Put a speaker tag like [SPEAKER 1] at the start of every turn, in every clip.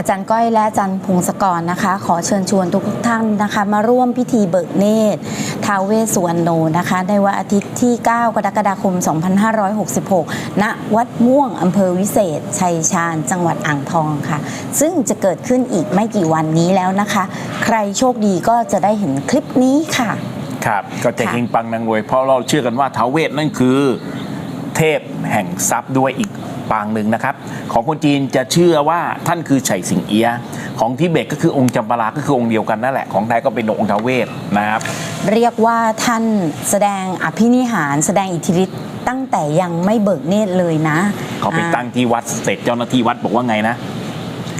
[SPEAKER 1] อาจารย์ก้อยและอาจารย์พงศกรนะคะ ขอเชิญชวนทุกท่านนะคะ มาร่วมพิธีเบิกเนตรท้าวเวสสุวรรณโนนะคะ ในวันอาทิตย์ที่ 9 กรกฎาคม 2566 ณ วัดม่วงอำเภอวิเศษ ชัยชาญ จังหวัดอ่างทองค่ะ ซึ่งจะเกิดขึ้นอีกไม่กี่วันนี้แล้วนะคะ ใครโชคดีก็จะได้เห็นคลิปนี้ค่ะ
[SPEAKER 2] ครับก็จะ
[SPEAKER 1] ค่ะ
[SPEAKER 2] เฮงปังนางรวยเพราะเราเชื่อกันว่าท้าวเวสนั่นคือ เทพแห่งทรัพย์ด้วยอีก ปางหนึ่งนะครับ ของคนจีนจะเชื่อว่าท่านคือไฉสิงเอียะของทิเบตก็คือองค์จำปาลาก็คือองค์เดียวกันนั่นแหละของไทยก็เป็นองค์ท้าวเวสนะครับ
[SPEAKER 1] เรียกว่าท่านแสดงอภินิหาร แสดงอิทธิฤทธิ์ตั้งแต่ยังไม่เบิกเนตรเลยนะ
[SPEAKER 2] เขาไป
[SPEAKER 1] อ่า
[SPEAKER 2] ตั้งที่วัดเสร็จเจ้าหน้าที่วัดบอกว่าไงนะ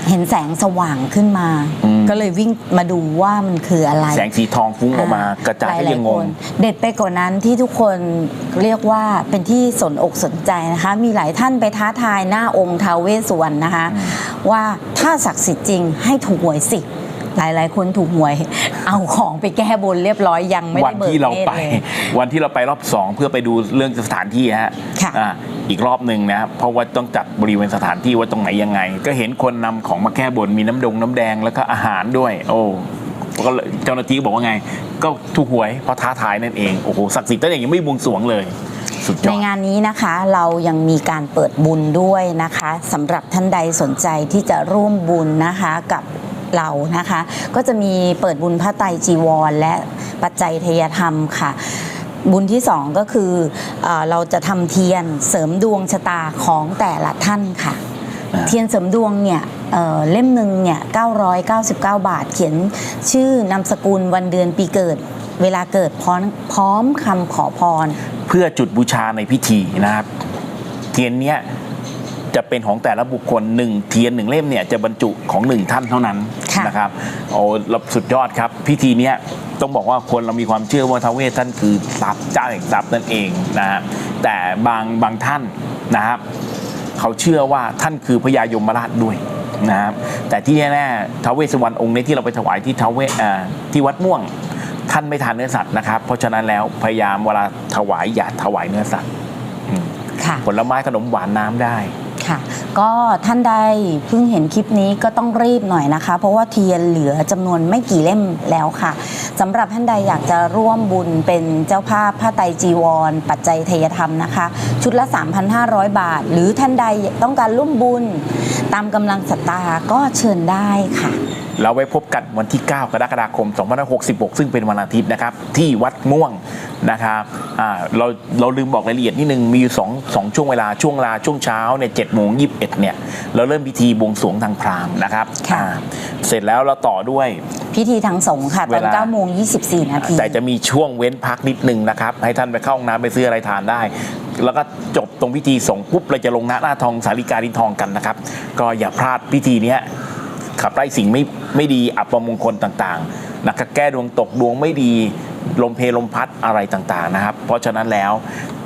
[SPEAKER 1] เห็นแสงสว่างขึ้นมา
[SPEAKER 2] อืม
[SPEAKER 1] ก็เลยวิ่งมาดูว่ามันคืออะไร
[SPEAKER 2] แสงสีทองฟุ้งออกมากระจาย
[SPEAKER 1] ห
[SPEAKER 2] ก็
[SPEAKER 1] ลา
[SPEAKER 2] ยัง
[SPEAKER 1] ๆ
[SPEAKER 2] ง
[SPEAKER 1] ค
[SPEAKER 2] ง
[SPEAKER 1] นเด็ดไปกว่านั้นที่ทุกคนเรียกว่าเป็นที่สนอกสนใจนะคะ มีหลายท่านไปท้าทายหน้าองค์ท้าวเวสสุวรรณนะคะ ว่าถ้าศักดิ์สิทธิ์จริงให้ถูกหวยสิหลายๆคนถูกหวย เอาของไปแก้บนเรียบร้อยยังไม่
[SPEAKER 2] วั
[SPEAKER 1] ได้เบิก
[SPEAKER 2] ที่เรา
[SPEAKER 1] เนต
[SPEAKER 2] ไป
[SPEAKER 1] รเลย
[SPEAKER 2] วันที่เราไปรอบสองเพื่อไปดูเรื่องสถานที่ฮะ
[SPEAKER 1] ค่ะ
[SPEAKER 2] อีกรอบหนึ่งนะเพราะว่าต้องจัดบริเวณสถานที่ว่าตรงไหนยังไง ก็เห็นคนนำของมาแก้บนมีน้ำดงน้ำแดงแล้วก็อาหารด้วย โอ้ก็เจ้าหน้าที่บอกว่าไง ก็ถูกหวยเพราะท้าทายนั่นเองโอ้โหศักดิ์สิทธิ์ตั้งแต่ยังไม่บวงสรวงเลย
[SPEAKER 1] ในงานนี้นะคะเรายังมีการเปิดบุญด้วยนะคะสำหรับท่านใดสนใจที่จะร่วมบุญนะคะกับเรานะคะ ก็จะมีเปิดบุญพระไตรจีวร และปัจจัยเทยธรรมค่ะ บุญที่สองก็คือเออเราจะทำเทียนเสริมดวงชะตาของแต่ละท่านค่ะ
[SPEAKER 2] อ่า
[SPEAKER 1] เทียนเสริมดวงเนี่ยเอ่อเล่มหนึ่งเนี่ย999 บาท เขียนชื่อนามสกุลวันเดือนปีเกิด เวลาเกิดพร้อมพร้อมคำขอพร
[SPEAKER 2] เพื่อจุดบูชาในพิธีนะครับ เทียนเนี้ย จะเป็นของแต่ละบุคคลหนึ่งเทียนหนึ่งเล่มเนี่ยจะบรรจุของหนึ่งท่านเท่านั้น
[SPEAKER 1] ค่ะ
[SPEAKER 2] นะครับโอ้รับสุดยอดครับ พิธีเนี้ยต้องบอกว่าคนเรามีความเชื่อว่าท้าวเวสท่านคือทรัพย์เจ้าแห่งทรัพย์นั่นเองนะฮะแต่บางบางท่านนะครับ เขาเชื่อว่าท่านคือพญายมราชด้วยนะครับแต่ที่แน่ๆท้าวเวสสุวรรณองค์นี้ที่เราไปถวายที่ท้าวเวสอ่าที่วัดม่วง ท่านไม่ทานเนื้อสัตว์นะครับ เพราะฉะนั้นแล้วพยายามเวลาถวายอย่าถวายเนื้อสัตว์อืม
[SPEAKER 1] ค่ะ
[SPEAKER 2] ผลไม้ขนมหวานน้ำได้
[SPEAKER 1] ค่ะ ก็ท่านใดเพิ่งเห็นคลิปนี้ก็ต้องรีบหน่อยนะคะ เพราะว่าเทียนเหลือจำนวนไม่กี่เล่มแล้วค่ะสำหรับท่านใดอยากจะร่วมบุญเป็นเจ้าภาพผ้าไตรจีวร ปัจจัยเทยธรรมนะคะ ชุดละ 3,500 บาท หรือท่านใดต้องการร่วมบุญ ตามกำลังศรัทธาก็เชิญได้ค่ะ
[SPEAKER 2] เราไว้พบกันวันที่ 9 กรกฎาคม 2566 ซึ่งเป็นวันอาทิตย์นะครับ ที่วัดม่วงนะครับอ่าเราเราลืมบอกรายละเอียดนิดนึง มีอยู่สองสองช่วงเวลาช่วงเวลาช่วงเช้าเนี่ยเจ็ดโมงยีเนี่ย เราเริ่มพิธีบวงสรวงทางพราหมณ์นะครับ
[SPEAKER 1] ค่ะ
[SPEAKER 2] อ่าเสร็จแล้วเราต่อด้วย
[SPEAKER 1] พิธีทางสงฆ์ค่ะต
[SPEAKER 2] เว
[SPEAKER 1] อน
[SPEAKER 2] ลา
[SPEAKER 1] 9โมง24 นาที
[SPEAKER 2] แต่จะมีช่วงเว้นพักนิดนึงนะครับ ให้ท่านไปเข้าห้องน้ำไปซื้ออะไรทานได้ แล้วก็จบตรงพิธีส่งปุ๊บเราจะลงหน้าหน้าทองสาริกาดินทองกันนะครับ ก็อย่าพลาดพิธีเนี้ย ขับไล่สิ่งไม่ไม่ดีอัปมงคลต่างๆนะครับแก้ดวงตกดวงไม่ดีลมเพลลมพัดอะไรต่างๆนะครับ เพราะฉะนั้นแล้ว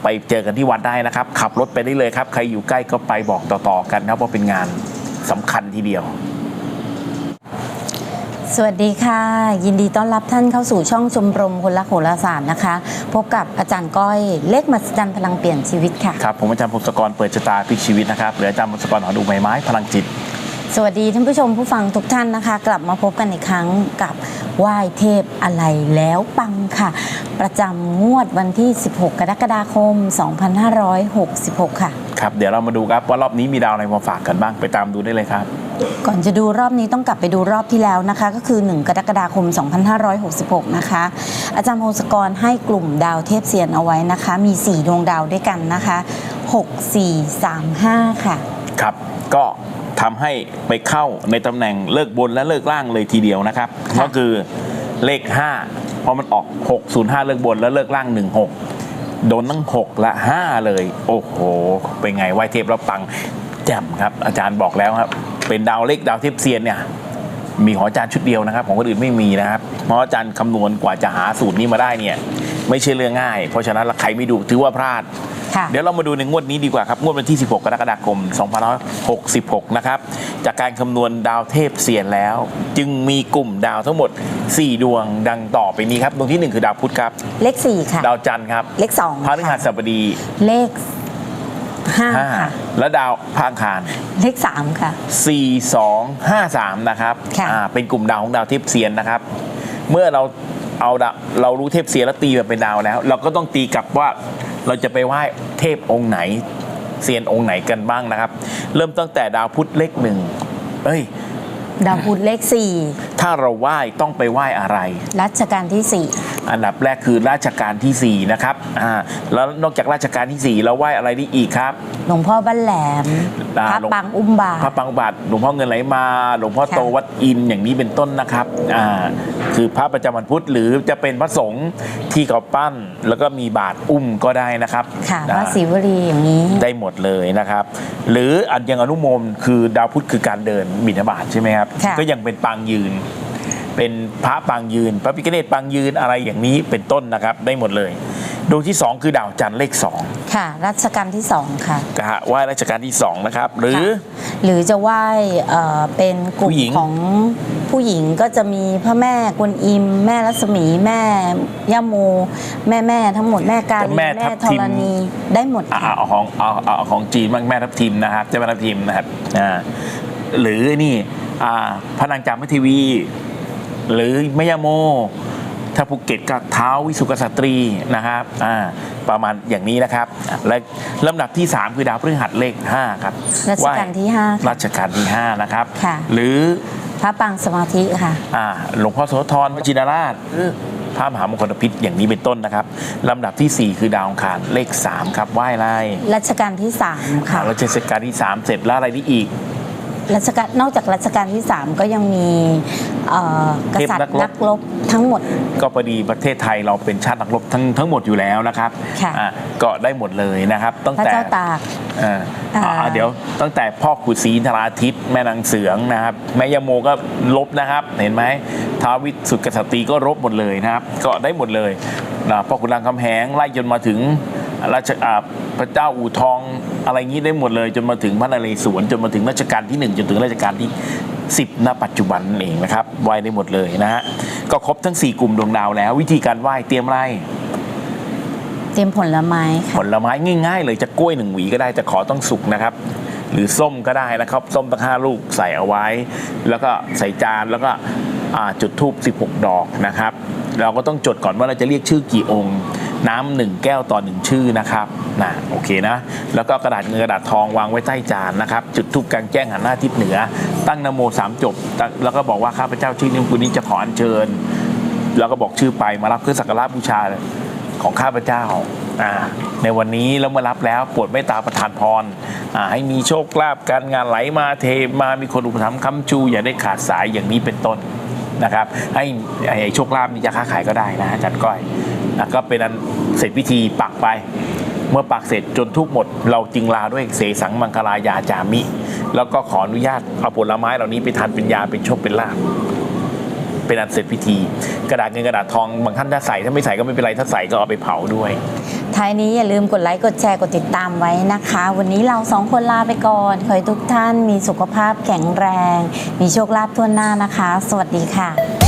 [SPEAKER 2] ไปเจอกันที่วัดได้นะครับ ขับรถไปได้เลยครับ ใครอยู่ใกล้ก็ไปบอกต่อๆกันนะครับว่าเป็นงานสำคัญทีเดียว
[SPEAKER 1] สวัสดีค่ะ ยินดีต้อนรับท่านเข้าสู่ช่องชมรมคนรักโหราศาสตร์นะคะ พบกับอาจารย์ก้อยเลขมหัศจรรย์พลังเปลี่ยนชีวิตค่ะ
[SPEAKER 2] ครับผมอาจารย์พงศกรเปิดชะตาพลิกชีวิตนะครับหรืออาจารย์พงศกรหอดูใบไม้พลังจิต
[SPEAKER 1] สวัสดีท่านผู้ชมผู้ฟังทุกท่านนะคะ กลับมาพบกันอีกครั้งกับไหว้เทพอะไรแล้วปังค่ะ ประจำงวดวันที่ 16 กรกฎาคม 2566 ค่ะ
[SPEAKER 2] ครับ เดี๋ยวเรามาดูครับว่ารอบนี้มีดาวอะไรมาฝากกันบ้างไปตามดูได้เลยครับ
[SPEAKER 1] ก่อนจะดูรอบนี้ต้องกลับไปดูรอบที่แล้วนะคะ ก็คือ 1 กรกฎาคม 2566 นะคะ อาจารย์พงศกรให้กลุ่มดาวเทพเซียนเอาไว้นะคะ มี 4 ดวงดาวด้วยกันนะคะ 6 4 3 5 ค่ะ
[SPEAKER 2] ครับก็ ทำให้ไปเข้าในตำแหน่งเลิกบนและเลิกล่างเลยทีเดียวนะครับ
[SPEAKER 1] ค่ะ
[SPEAKER 2] ก็คือเลข 5 เพราะมันออก 605 เลิกบนแล้วเลิกล่าง 16 โดนทั้ง 6 และ 5 เลย โอ้โห เป็นไงไหวเทพเราปังแจ่มครับ อาจารย์บอกแล้วครับ เป็นดาวเลขดาวเทพเซียนเนี่ยมีของอาจารย์ชุดเดียวนะครับ ของคนอื่นไม่มีนะครับ เพราะอาจารย์คำนวณกว่าจะหาสูตรนี้มาได้เนี่ย ไม่ใช่เรื่องง่าย เพราะฉะนั้นใครไม่ดูถือว่าพลาด
[SPEAKER 1] ค่ะ
[SPEAKER 2] เดี๋ยวเรามาดูในงวดนี้ดีกว่าครับ งวดวันที่ 16 กรกฎาคม 2566 นะครับ จากการคำนวณดาวเทพเสียนแล้ว จึงมีกลุ่มดาวทั้งหมด 4 ดวงดังต่อไปนี้ครับ ดวงที่ 1 คือดาวพุธครับ
[SPEAKER 1] เลข 4 ค่ะ
[SPEAKER 2] ดาวจันทร์ครับ
[SPEAKER 1] เลข2
[SPEAKER 2] พฤหัสบดี
[SPEAKER 1] เลขห้า
[SPEAKER 2] ห้า
[SPEAKER 1] ค่ะ
[SPEAKER 2] แล้วดาวพระอังคาร
[SPEAKER 1] เลขสามค่ะ
[SPEAKER 2] 4 2 5 3นะครับ
[SPEAKER 1] ค่ะ
[SPEAKER 2] อ่าเป็นกลุ่มดาวของดาวเทพเซียนนะครับ เมื่อเราเอาดาวเรารู้เทพเซียนแล้วตีมันเป็นดาวแล้ว เราก็ต้องตีกลับว่า เราจะไปไหว้เทพองค์ไหนเซียนองค์ไหนกันบ้างนะครับ เริ่มตั้งแต่ดาวพุธเลขหนึ่งเอ้ย
[SPEAKER 1] ดาวพุธเลขสี่
[SPEAKER 2] ถ้าเราไหว้ต้องไปไหว้อะไร
[SPEAKER 1] รัชกาลที่สี่
[SPEAKER 2] อันดับแรกคือราชการที่ 4 นะครับอ่าแล้วนอกจากราชการที่ 4 แล้วไหว้อะไรได้อีกครับ
[SPEAKER 1] หลวงพ่อบ้านแหลม
[SPEAKER 2] อ่า
[SPEAKER 1] พระ
[SPEAKER 2] หลวง
[SPEAKER 1] ปางอุ้มบาท
[SPEAKER 2] พระปังบาทหลวงพ่อเงินไหลมา หลวงพ่อ
[SPEAKER 1] ค่ะ
[SPEAKER 2] โตวัดอินทร์อย่างนี้เป็นต้นนะครับอ่าคือพระประจำวันพุธหรือจะเป็นพระสงฆ์ที่เขาปั้น แล้วก็มีบาทอุ้มก็ได้นะครับ
[SPEAKER 1] ค่ะ
[SPEAKER 2] อ่า
[SPEAKER 1] พระศิวลีอย่างนี้
[SPEAKER 2] ได้หมดเลยนะครับ หรืออันยังอนุโมมคือดาวพุธคือการเดินบิณฑบาตใช่ไหมครับ
[SPEAKER 1] ค่ะ
[SPEAKER 2] ก็ยังเป็นปางยืน เป็นพระปางยืน พระพิฆเนศปางยืนอะไรอย่างนี้เป็นต้นนะครับได้หมดเลยดวงที่สองคือดาวจันทร์เลขสอง
[SPEAKER 1] ค่ะ รัชกาลที่สองค่ะ
[SPEAKER 2] นะฮะไหว้ราชการที่สองนะครับ หรือ
[SPEAKER 1] ค่ะหรือจะไหว้เอ่อเป็นกลุ่ม
[SPEAKER 2] ผู้หญิง
[SPEAKER 1] ของผู้หญิงก็จะมีพระแม่กวนอิม แม่รัศมีแม่ย่าโมแม่แม่ทั้งหมดแม่กาลี
[SPEAKER 2] แม่ทับ
[SPEAKER 1] ธ
[SPEAKER 2] ทิม
[SPEAKER 1] รณีได้หมด
[SPEAKER 2] อ่า
[SPEAKER 1] ค่ะ
[SPEAKER 2] เอาของเอาเอาเอาของจีนบ้างแม่ทับทิมนะครับเจ้าแม่ทับทิมนะครับอ่าหรือนี่อ่าพระนางจามทีวี หรือแม่ยาโม ถ้าภูเก็ตก็เท้าวิสุกษัตรีนะครับอ่าประมาณอย่างนี้นะครับ และลำดับที่ 3 คือดาวพฤหัสเลข 5 ครับ
[SPEAKER 1] รัชกาลที่ห้าค่ะ
[SPEAKER 2] รัชกาลที่ 5 นะครับ
[SPEAKER 1] ค่ะ
[SPEAKER 2] หรือ
[SPEAKER 1] พระปางสมาธิค่ะ
[SPEAKER 2] อ่าหลวงพ่อโสธรวชินราชหรือพระมหามงคลพิษอย่างนี้เป็นต้นนะครับลำดับทีสี่4 คือดาวอังคารเลข 3 ครับไหว้อะไร
[SPEAKER 1] รัชกาลที่สามค่ะ
[SPEAKER 2] รัชกาลที่ 3 เสร็จแล้วอะไรนี่อีก
[SPEAKER 1] รัชกาลนอกจากรัชกาลที่ 3 ก็ยังมีเอ่อ กษัตริ
[SPEAKER 2] เทพนั
[SPEAKER 1] ย์
[SPEAKER 2] กรบ
[SPEAKER 1] นักรบทั้งหมด
[SPEAKER 2] ก็พอดีประเทศไทยเราเป็นชาตินักรบทั้งทั้งหมดอยู่แล้วนะครับ
[SPEAKER 1] ค่ะ
[SPEAKER 2] อ่าก็ได้หมดเลยนะครับ ตั้ง
[SPEAKER 1] พระ
[SPEAKER 2] แต่
[SPEAKER 1] เจ้าตาก
[SPEAKER 2] เอ่ออ่า
[SPEAKER 1] อ่า
[SPEAKER 2] เดี๋ยวตั้งแต่พ่อขุนศรีธราทิตแม่นางเสืองนะครับ แม่ยาโมก็ลบนะครับ เห็นไหมท้าววิสุทธิกษัตรีก็รบหมดเลยนะครับ ก็ได้หมดเลยนะพ่อขุนรามคำแหงไล่จนมาถึงราชอ่าพระเจ้าอู่ทองอะไรงี้ได้หมดเลย จนมาถึงพระนเรศวรจนมาถึงรัชกาลที่หนึ่งจนถึงรัชกาลที่ 10ณปัจจุบันนั่นเองนะครับไหว้ได้หมดเลยนะฮะก็ครบทั้ง 4 กลุ่มดวงดาวแล้ว วิธีการไหว้เตรียมอะไร
[SPEAKER 1] เตรียมผลไม้
[SPEAKER 2] ผ
[SPEAKER 1] ค่ะ
[SPEAKER 2] ลไม้ง่ายๆ เลยจะกล้วยหนึ่งหวีก็ได้แต่ขอต้องสุกนะครับ หรือส้มก็ได้นะครับ ส้มตั้งห้าลูกใส่เอาไว้ แล้วก็ใส่จานแล้วก็อ่าจุดทูบ16 ดอกนะครับ เราก็ต้องจดก่อนว่าเราจะเรียกชื่อกี่องค์ น้ำหนึ่งแก้วต่อหนึ่งชื่อนะครับนะโอเคนะ แล้วก็กระดาษเงินกระดาษทองวางไว้ใต้จานนะครับ จุดทูบกลางแจ้งหันหน้าทิศเหนือ ตั้งนโมสามจบ แล้วก็บอกว่าข้าพเจ้าชื่อนี้คุณนี้จะขออัญเชิญ แล้วก็บอกชื่อไปมารับเครื่องสักการะบูชาของข้าพเจ้าในวันนี้แล้วมารับแล้วปรดเมตตาประทานพรให้มีโชคลาภการงานไหลมาเทมามีคนอุปถัมภ์ค้ำชูอย่าได้ขาดสายอย่างนี้เป็นต้นนะครับ ให้ให้โชคลาภมีจะค้าขายก็ได้นะอาจารย์ก้อยนะก็เป็นอัน เสร็จพิธีปักไป เมื่อปักเสร็จจนทุกหมด เราจึงลาด้วยเสสังมังคลายาจามิ แล้วก็ขออนุญาตเอาผลไม้เหล่านี้ไปทานเป็นยาเป็นโชคเป็นลาภเป็นอันเสร็จพิธี กระดาษเงินกระดาษทองบางท่านถ้าใส่ถ้าไม่ใส่ก็ไม่เป็นไรถ้าใส่ก็เอาไปเผาด้วย
[SPEAKER 1] ท้ายนี้อย่าลืมกดไลค์กดแชร์กดติดตามไว้นะคะ วันนี้เราสองคนลาไปก่อนขอให้ทุกท่านมีสุขภาพแข็งแรง มีโชคลาภทั่วหน้านะคะ สวัสดีค่ะ